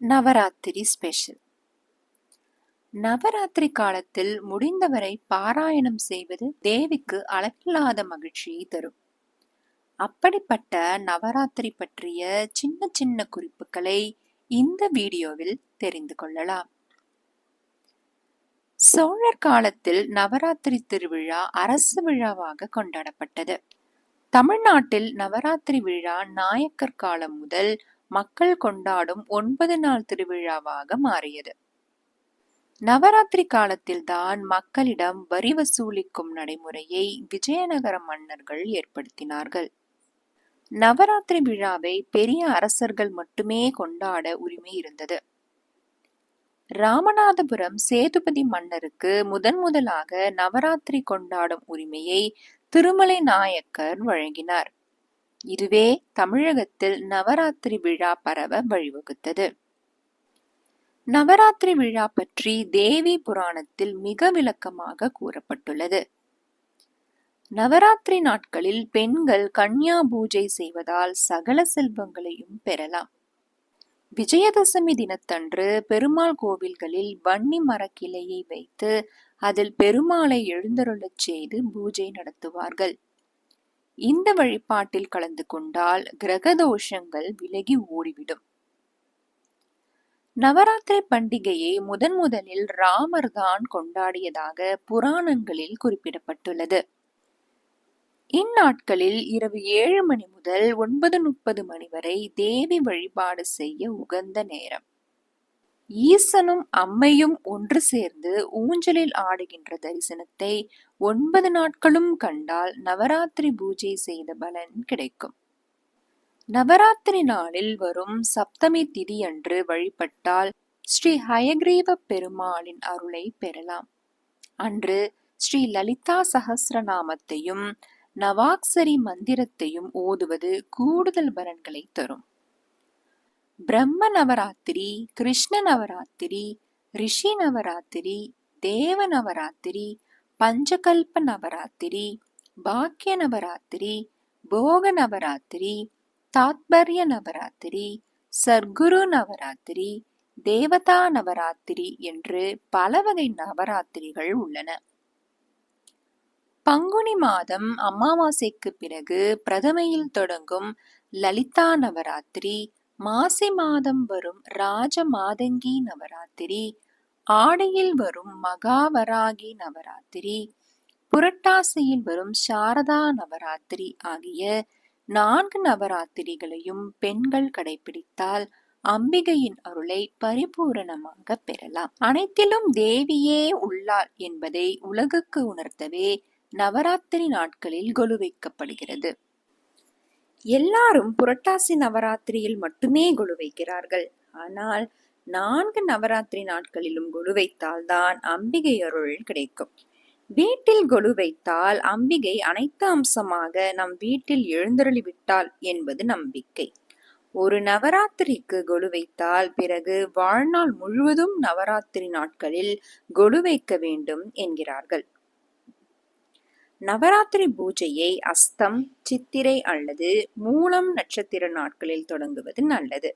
Navaratri special Navaratri காலத்தில் முடிந்தவரை பாராயணம் செய்வது தேவிக்கு அளவில்லாத மகிழ்ச்சியை தரும். அப்படிப்பட்ட நவராத்திரி பற்றிய சின்ன சின்ன குறிப்புகளை இந்த வீடியோவில் தெரிந்து கொள்ளலாம். சோழர் காலத்தில் நவராத்திரி திருவிழா அரசு விழாவாக கொண்டாடப்பட்டது. தமிழ்நாட்டில் நவராத்திரி விழா நாயக்கர் காலம் முதல் மக்கள் கொண்டாடும் ஒன்பது நாள் திருவிழாவாக மாறியது. நவராத்திரி காலத்தில் தான் மக்களிடம் வரி வசூலிக்கும் நடைமுறையை விஜயநகர மன்னர்கள் ஏற்படுத்தினார்கள். நவராத்திரி விழாவை பெரிய அரசர்கள் மட்டுமே கொண்டாட உரிமை இருந்தது. ராமநாதபுரம் சேதுபதி மன்னருக்கு முதன் முதலாக நவராத்திரி கொண்டாடும் உரிமையை திருமலை நாயக்கர் வழங்கினார். இதுவே தமிழகத்தில் நவராத்திரி விழா பரவ வழிவகுத்தது. நவராத்திரி விழா பற்றி தேவி புராணத்தில் மிக விளக்கமாக கூறப்பட்டுள்ளது. நவராத்திரி நாட்களில் பெண்கள் கன்யா பூஜை செய்வதால் சகல செல்வங்களையும் பெறலாம். விஜயதசமி தினத்தன்று பெருமாள் கோவில்களில் வன்னி மரக்கிளையை வைத்து அதில் பெருமாளை எழுந்தருளச் செய்து பூஜை நடத்துவார்கள். இந்த வழிபாட்டில் கலந்து கொண்டால் கிரக தோஷங்கள் விலகி ஓடிவிடும். நவராத்திரி பண்டிகையை முதன் முதலில் ராமர் தான் கொண்டாடியதாக புராணங்களில் குறிப்பிடப்பட்டுள்ளது. இந்நாட்களில் இரவு ஏழு மணி முதல் ஒன்பது முப்பது மணி வரை தேவி வழிபாடு செய்ய உகந்த நேரம். ஈசனும் அம்மையும் ஒன்று சேர்ந்து ஊஞ்சலில் ஆடுகின்ற தரிசனத்தை ஒன்பது நாட்களும் கண்டால் நவராத்திரி பூஜை செய்த பலன் கிடைக்கும். நவராத்திரி நாளில் வரும் சப்தமி திதி அன்று வழிபட்டால் ஸ்ரீ ஹயக்ரீவ பெருமாளின் அருளை பெறலாம். அன்று ஸ்ரீ லலிதா சகசிரநாமத்தையும் நவாக்சரி மந்திரத்தையும் ஓதுவது கூடுதல் பலன்களை தரும். பிரம்ம நவராத்திரி கிருஷ்ண நவராத்திரி ரிஷி நவராத்திரி தேவ நவராத்திரி பஞ்சகல்ப நவராத்திரி பாக்கிய நவராத்திரி போக நவராத்திரி தாத்பர்ய நவராத்திரி சர்க்குரு நவராத்திரி தேவதா நவராத்திரி என்று பல வகை நவராத்திரிகள் உள்ளன. பங்குனி மாதம் அமாவாசைக்கு பிறகு பிரதமையில் தொடங்கும் லலிதா நவராத்திரி மாசி மாதம் வரும் ராஜ மாதங்கி நவராத்திரி. ஆடையில் வரும் மகாவராகி நவராத்திரி. புரட்டாசியில் வரும் சாரதா நவராத்திரி ஆகிய நான்கு நவராத்திரிகளையும் பெண்கள் கடைபிடித்தால் அம்பிகையின் அருளை பரிபூரணமாக பெறலாம். அனைத்திலும் தேவியே உள்ளாள் என்பதை உலகுக்கு உணர்த்தவே நவராத்திரி நாட்களில் கொலு வைக்கப்படுகிறது எல்லாரும் புரட்டாசி நவராத்திரியில் மட்டுமே கொலு வைக்கிறார்கள். ஆனால் நான்கு நவராத்திரி நாட்களிலும் கொலு வைத்தால் தான் அம்பிகை அருள் கிடைக்கும். வீட்டில் கொலு வைத்தால் அம்பிகை அனைத்து அம்சமாக நம் வீட்டில் எழுந்தருளி விட்டாள் என்பது நம்பிக்கை. ஒரு நவராத்திரிக்கு கொலு வைத்தால் பிறகு வாழ்நாள் முழுவதும் நவராத்திரி நாட்களில் கொலு வைக்க வேண்டும் என்கிறார்கள். நவராத்திரி பூஜையை அஸ்தம் சித்திரை அல்லது மூலம் நட்சத்திர நாட்களில் தொடங்குவது நல்லது.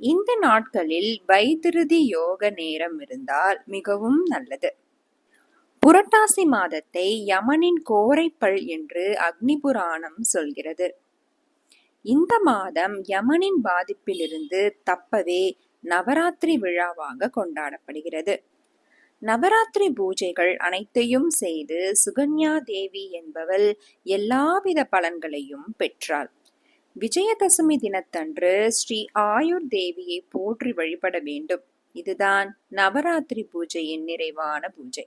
இந்த நாட்களில் வைத்திருதி யோக நேரம் இருந்தால் மிகவும் நல்லது. புரட்டாசி மாதத்தை யமனின் கோரைப்பல் என்று அக்னி புராணம் சொல்கிறது. இந்த மாதம் யமனின் பாதிப்பிலிருந்து தப்பவே நவராத்திரி விழாவாக கொண்டாடப்படுகிறது. நவராத்திரி பூஜைகள் அனைத்தையும் செய்து சுகன்யா தேவி என்பவள் எல்லாவித பலன்களையும் பெற்றாள். விஜயதசமி தினத்தன்று ஸ்ரீ ஆயுர் தேவியை போற்றி வழிபட வேண்டும். இதுதான் நவராத்திரி பூஜையின் நிறைவான பூஜை.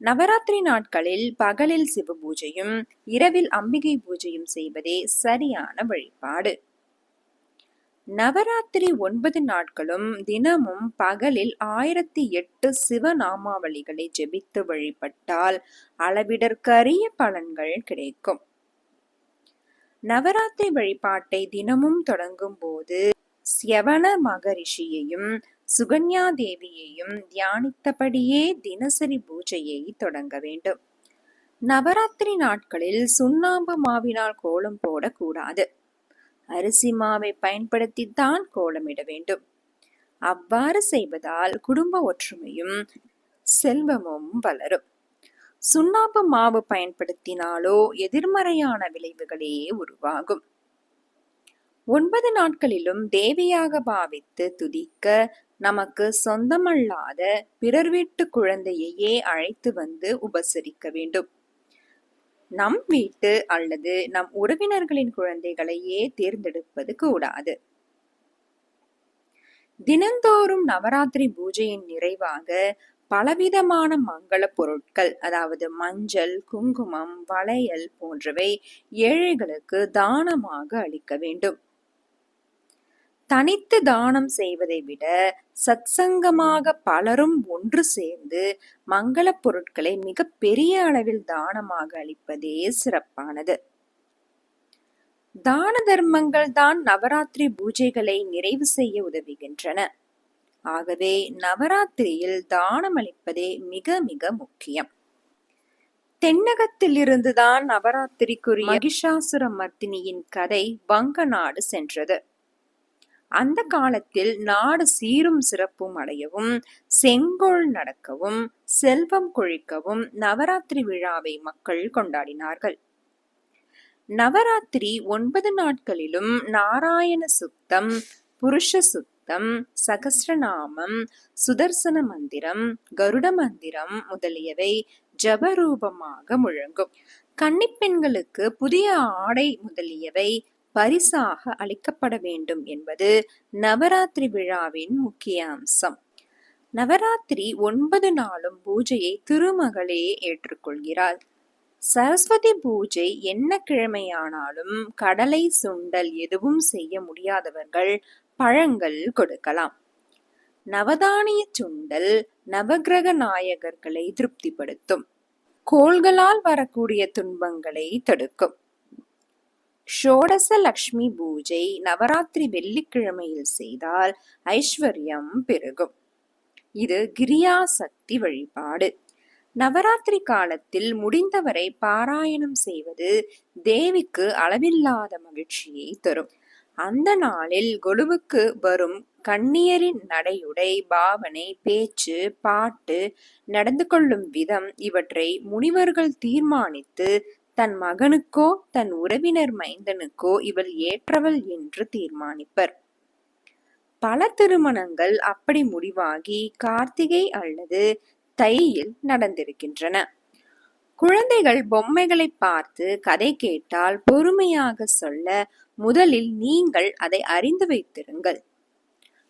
நவராத்திரி நாட்களில் பகலில் சிவ பூஜையும் இரவில் அம்பிகை பூஜையும் செய்வதே சரியான வழிபாடு. நவராத்திரி ஒன்பது நாட்களும் தினமும் பகலில் ஆயிரத்தி எட்டு சிவநாமாவளிகளை ஜெபித்து வழிபட்டால் அளவிடற்கரிய பலன்கள் கிடைக்கும். நவராத்திரி வழிபாட்டை தினமும் தொடங்கும் போது சியவன மகரிஷியையும் சுகன்யா தேவியையும் தியானித்தபடியே தினசரி பூஜையை தொடங்க வேண்டும். நவராத்திரி நாட்களில் சுண்ணாம்பு மாவினால் கோலம் போடக்கூடாது. அரிசி மாவை பயன்படுத்தித்தான் கோலமிட வேண்டும். அவ்வாறு செய்வதால் குடும்ப ஒற்றுமையும் செல்வமும் வளரும். சுண்ணாம்பு மாவு பயன்படுத்தினாலோ எதிர்மறையான விளைவுகளே உருவாகும். ஒன்பது நாட்களிலும் தேவியாக பாவித்து துதிக்க நமக்கு சொந்தமல்லாத பிறர் வீட்டு குழந்தையையே அழைத்து வந்து உபசரிக்க வேண்டும். நம் வீட்டு அல்லது நம் உறவினர்களின் குழந்தைகளையே தேர்ந்தெடுப்பது கூடாது. தினந்தோறும் நவராத்திரி பூஜையின் நிறைவாக பலவிதமான மங்கள பொருட்கள் அதாவது மஞ்சள் குங்குமம் வளையல் போன்றவை ஏழைகளுக்கு தானமாக அளிக்க வேண்டும். தனித்து தானம் செய்வதை விட சத்சங்கமாக பலரும் ஒன்று சேர்ந்து மங்கள பொருட்களை மிக பெரிய அளவில் தானமாக அளிப்பதே சிறப்பானது. தான தர்மங்கள் தான் நவராத்திரி பூஜைகளை நிறைவு செய்ய உதவுகின்றன. ஆகவே நவராத்திரியில் தானம் அளிப்பதே மிக மிக முக்கியம். தென்னகத்திலிருந்துதான் நவராத்திரிக்குரிய மகிஷாசுர மர்த்தினியின் கதை வங்க நாடு சென்றது. அந்த காலத்தில் நாடு சீரும் சிறப்பும் அடையவும் செங்கோல் நடக்கவும் செல்வம் கொழிக்கவும் நவராத்திரி விழாவை மக்கள் கொண்டாடினார்கள். நவராத்திரி ஒன்பது நாட்களிலும் நாராயண சுத்தம் புருஷ சுத்தம் சகசிரநாமம் சுதர்சன மந்திரம் கருட மந்திரம் முதலியவை ஜபரூபமாக முழங்கும். கன்னிப்பெண்களுக்கு புதிய ஆடை முதலியவை பரிசாக அளிக்கப்பட வேண்டும் என்பது நவராத்திரி விழாவின் முக்கிய அம்சம். நவராத்திரி ஒன்பது நாளும் பூஜையை திருமகளே ஏற்றுக்கொள்கிறாள். சரஸ்வதி பூஜை என்ன கிழமையானாலும் கடலை சுண்டல் எதுவும் செய்ய முடியாதவர்கள் பழங்கள் கொடுக்கலாம். நவதானிய சுண்டல் நவகிரக நாயகர்களை திருப்திப்படுத்தும். கோள்களால் வரக்கூடிய துன்பங்களை தடுக்கும். ஷோடச லக்ஷ்மி பூஜை நவராத்திரி வெள்ளிக்கிழமையில் செய்தால் ஐஸ்வர்யம் பெருகும். இது கிரியா சக்தி வழிபாடு. நவராத்திரி காலத்தில் முடிந்தவரை பாராயணம் செய்வது தேவிக்கு அளவில்லாத மகிழ்ச்சியை தரும். அந்த நாளில் கொலுவுக்கு வரும் கண்ணியரின் நடையுடை பாவனை பேச்சு பாட்டு நடந்து கொள்ளும் விதம் இவற்றை முனிவர்கள் தீர்மானித்து தன் மகனுக்கோ தன் உறவினர் மைந்தனுக்கோ இவள் ஏற்றவள் என்று தீர்மானிப்பர். பல திருமணங்கள் அப்படி முடிவாகி கார்த்திகை அல்லது தையில் நடந்திருக்கின்றன. குழந்தைகள் பொம்மைகளை பார்த்து கதை கேட்டால் பொறுமையாக சொல்ல முதலில் நீங்கள் அதை அறிந்து வைத்திருங்கள்.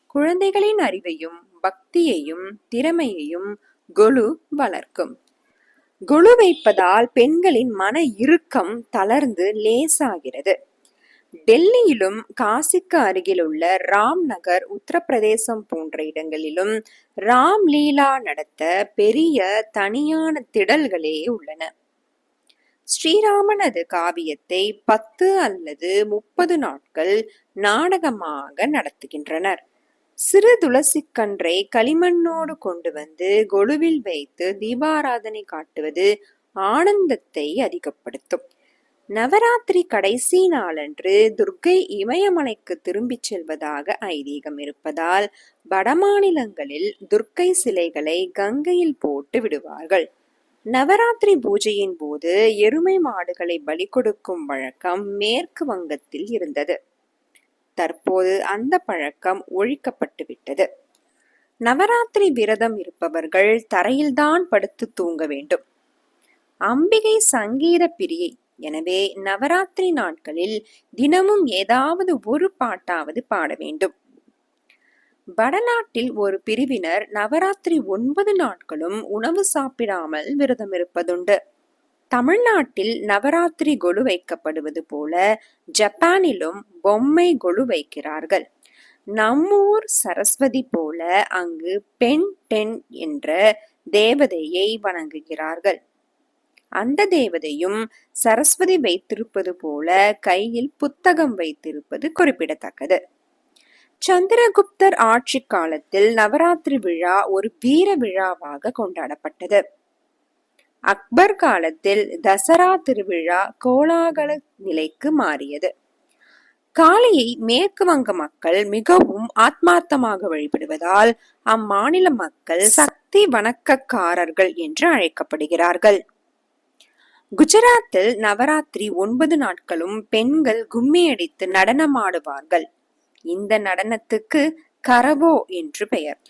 குழந்தைகளின் அறிவையும் பக்தியையும் திறமையையும் கொலு வளர்க்கும். குழு வைப்பதால் பெண்களின் மன இறுக்கம் தளர்ந்து லேசாகிறது. டெல்லியிலும் காசிக்கு அருகிலுள்ள ராம் நகர் உத்தரப்பிரதேசம் போன்ற இடங்களிலும் ராம் லீலா நடத்த பெரிய தனியான திடல்களே உள்ளன. ஸ்ரீராமனது காவியத்தை பத்து அல்லது முப்பது நாட்கள் நாடகமாக நடத்துகின்றனர். சிறு துளசிக்கன்றை களிமண்ணோடு கொண்டு வந்து கொலுவில் வைத்து தீபாராதனை காட்டுவது ஆனந்தத்தை அதிகப்படுத்தும். நவராத்திரி கடைசி நாளன்று துர்க்கை இமயமலைக்கு திரும்பிச் செல்வதாக ஐதீகம் இருப்பதால் வடமாநிலங்களில் துர்க்கை சிலைகளை கங்கையில் போட்டு விடுவார்கள். நவராத்திரி பூஜையின் போது எருமை மாடுகளை பலி கொடுக்கும் வழக்கம் மேற்கு வங்கத்தில் இருந்தது. தற்போது அந்த பழக்கம் ஒழிக்கப்பட்டுவிட்டது. நவராத்திரி விரதம் இருப்பவர்கள் தரையில்தான் படுத்து தூங்க வேண்டும். அம்பிகை சங்கீத பிரியை எனவே நவராத்திரி நாட்களில் தினமும் ஏதாவது ஒரு பாட்டாவது பாட வேண்டும். வடநாட்டில் ஒரு பிரிவினர் நவராத்திரி ஒன்பது நாட்களும் உணவு சாப்பிடாமல் விரதம் இருப்பதுண்டு. தமிழ்நாட்டில் நவராத்திரி கொலு வைக்கப்படுவது போல ஜப்பானிலும் பொம்மை கொலு வைக்கிறார்கள். நம்மூர் சரஸ்வதி போல அங்கு பெண் டென் என்ற தேவதையை வணங்குகிறார்கள். அந்த தேவதையும் சரஸ்வதி வைத்திருப்பது போல கையில் புத்தகம் வைத்திருப்பது குறிப்பிடத்தக்கது. சந்திரகுப்தர் ஆட்சி காலத்தில் நவராத்திரி விழா ஒரு வீர விழாவாக கொண்டாடப்பட்டது. அக்பர் காலத்தில் தசரா திருவிழா கோலாகல நிலைக்கு மாறியது. காளியை மேற்கு வங்க மக்கள் மிகவும் ஆத்மார்த்தமாக வழிபடுவதால் அம்மாநில மக்கள் சக்தி வணக்கக்காரர்கள் என்று அழைக்கப்படுகிறார்கள். குஜராத்தில் நவராத்திரி ஒன்பது நாட்களும் பெண்கள் கும்மியடித்து நடனமாடுவார்கள். இந்த நடனத்துக்கு கரவோ என்று பெயர்.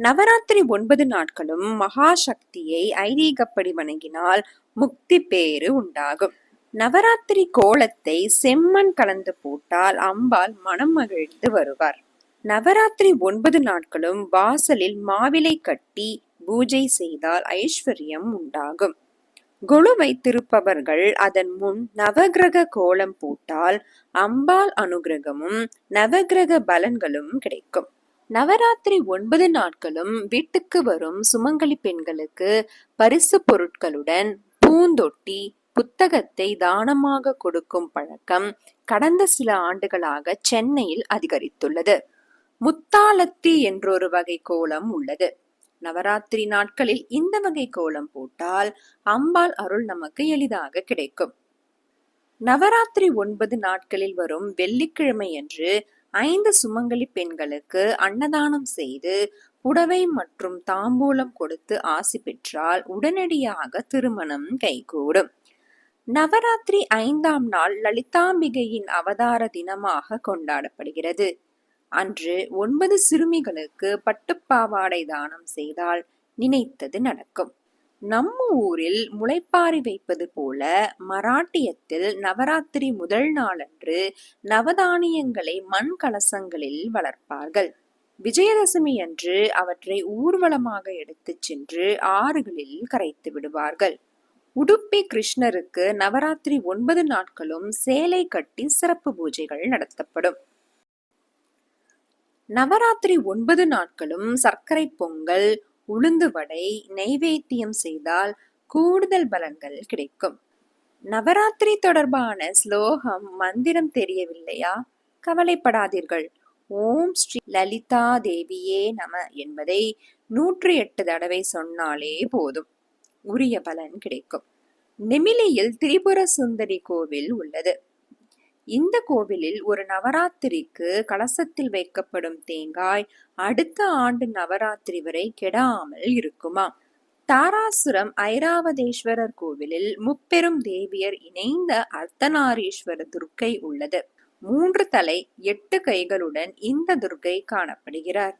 நவராத்திரி ஒன்பது நாட்களும் மகாசக்தியை ஐதீகப்படி வணங்கினால் முக்தி பேறு உண்டாகும். நவராத்திரி கோலத்தை செம்மண் கலந்து போட்டால் அம்பாள் மனம் மகிழ்ந்து வருவார். நவராத்திரி ஒன்பது நாட்களும் வாசலில் மாவிலை கட்டி பூஜை செய்தால் ஐஸ்வர்யம் உண்டாகும். கொலு வைத்திருப்பவர்கள் அதன் முன் நவகிரக கோலம் போட்டால் அம்பாள் அனுகிரகமும் நவகிரக பலன்களும் கிடைக்கும். நவராத்திரி ஒன்பது நாட்களும் வீட்டுக்கு வரும் சுமங்கலி பெண்களுக்கு பரிசு பொருட்களுடன் பூந்தொட்டி புத்தகத்தை தானமாக கொடுக்கும் பழக்கம் கடந்த சில ஆண்டுகளாக சென்னையில் அதிகரித்துள்ளது. முத்தாலத்தி என்றொரு வகை கோலம் உள்ளது. நவராத்திரி நாட்களில் இந்த வகை கோலம் போட்டால் அம்பாள் அருள் நமக்கு எளிதாக கிடைக்கும். நவராத்திரி ஒன்பது நாட்களில் வரும் வெள்ளிக்கிழமையன்று ஐந்து சுமங்கலி பெண்களுக்கு அன்னதானம் செய்து புடவை மற்றும் தாம்பூலம் கொடுத்து ஆசி பெற்றால் உடனடியாக திருமணம் கைகூடும். நவராத்திரி ஐந்தாம் நாள் லலிதாம்பிகையின் அவதார தினமாக கொண்டாடப்படுகிறது. அன்று ஒன்பது சிறுமிகளுக்கு பட்டுப்பாவாடை தானம் செய்தால் நினைத்தது நடக்கும். நம்ம ஊரில் முளைப்பாரி வைப்பது போல மராட்டியத்தில் நவராத்திரி முதல் நாளன்று நவதானியங்களை மண் கலசங்களில் வளர்ப்பார்கள். விஜயதசமி அன்று அவற்றை ஊர்வலமாக எடுத்துச் சென்று ஆறுகளில் கரைத்து விடுவார்கள். உடுப்பி கிருஷ்ணருக்கு நவராத்திரி ஒன்பது நாட்களும் சேலை கட்டி சிறப்பு பூஜைகள் நடத்தப்படும். நவராத்திரி ஒன்பது நாட்களும் சர்க்கரை பொங்கல் உளுந்து வடை நைவேத்தியம் செய்தால் கூடுதல் பலன்கள் கிடைக்கும். நவராத்திரி தொடர்பான ஸ்லோகம் மந்திரம் தெரியவில்லையா? கவலைப்படாதீர்கள். ஓம் ஸ்ரீ லலிதா தேவியே நம என்பதை நூற்றி எட்டு தடவை சொன்னாலே போதும். உரிய பலன் கிடைக்கும். நெமிலியில் திரிபுர சுந்தரி கோவில் உள்ளது. இந்த கோவிலில் ஒரு நவராத்திரிக்கு கலசத்தில் வைக்கப்படும் தேங்காய் அடுத்த ஆண்டு நவராத்திரி வரை கெடாமல் இருக்குமா? தாராசுரம் ஐராவதேஸ்வரர் கோவிலில் முப்பெரும் தேவியர் இணைந்த அர்த்தநாரீஸ்வர துர்க்கை உள்ளது. மூன்று தலை எட்டு கைகளுடன் இந்த துர்க்கை காணப்படுகிறார்.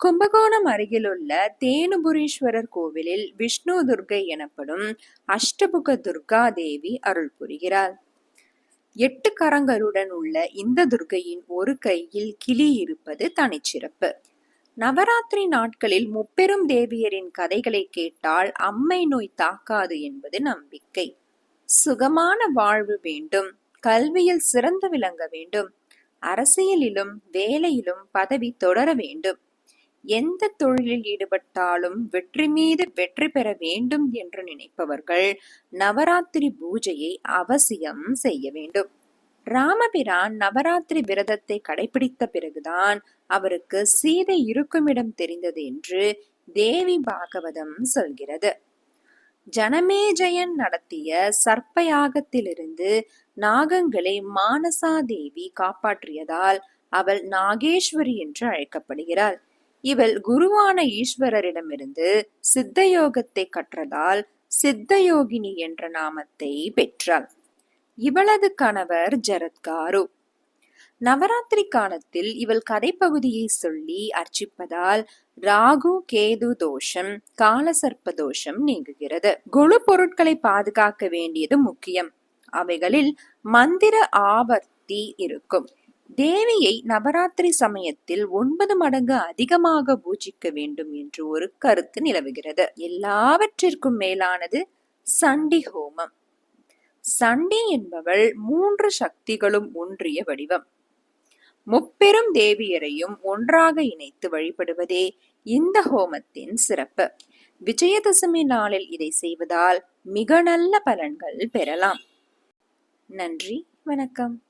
கும்பகோணம் அருகிலுள்ள தேனுபுரீஸ்வரர் கோவிலில் விஷ்ணு துர்க்கை எனப்படும் அஷ்டபுக துர்கா தேவி அருள் புரிகிறார் எட்டு கரங்களுடன் உள்ள இந்த துர்கையின் ஒரு கையில் கிளி இருப்பது தனிச்சிறப்பு. நவராத்திரி நாட்களில் முப்பெரும் தேவியரின் கதைகளை கேட்டால் அம்மை நோய் தாக்காது என்பது நம்பிக்கை. சுகமான வாழ்வு வேண்டும் கல்வியில் சிறந்து விளங்க வேண்டும் அரசியலிலும் வேலையிலும் பதவி தொடர வேண்டும். எந்த தொழிலில் ஈடுபட்டாலும் வெற்றி மீது வெற்றி பெற வேண்டும் என்று நினைப்பவர்கள் நவராத்திரி பூஜையை அவசியம் செய்ய வேண்டும். ராமபிரான் நவராத்திரி விரதத்தை கடைபிடித்த பிறகுதான் அவருக்கு சீதை இருக்குமிடம் தெரிந்தது என்று தேவி பாகவதம் சொல்கிறது. ஜனமேஜயன் நடத்திய சர்ப்பயாகத்திலிருந்து நாகங்களை மானசா தேவி காப்பாற்றியதால் அவள் நாகேஸ்வரி என்று அழைக்கப்படுகிறாள். இவள் குருவான ஈஸ்வரரிடமிருந்து சித்தயோகத்தை கற்றதால் சித்தயோகினி என்ற நாமத்தை பெற்றாள். இவளது கணவர் ஜரத்காரு. நவராத்திரி காலத்தில் இவள் கதைப்பகுதியை சொல்லி அர்ச்சிப்பதால் ராகு கேது தோஷம் காலசர்ப்ப தோஷம் நீங்குகிறது. குழு பொருட்களை பாதுகாக்க வேண்டியது முக்கியம். அவைகளில் மந்திர ஆவர்த்தி இருக்கும். தேவியை நவராத்திரி சமயத்தில் ஒன்பது மடங்கு அதிகமாக பூஜிக்க வேண்டும் என்று ஒரு கருத்து நிலவுகிறது. எல்லாவற்றிற்கும் மேலானது சண்டி ஹோமம். சண்டி என்பவள் மூன்று சக்திகளும் ஒன்றிய வடிவம். முப்பெரும் தேவியரையும் ஒன்றாக இணைத்து வழிபடுவதே இந்த ஹோமத்தின் சிறப்பு. விஜயதசமி நாளில் இதை செய்வதால் மிக நல்ல பலன்கள் பெறலாம். நன்றி வணக்கம்.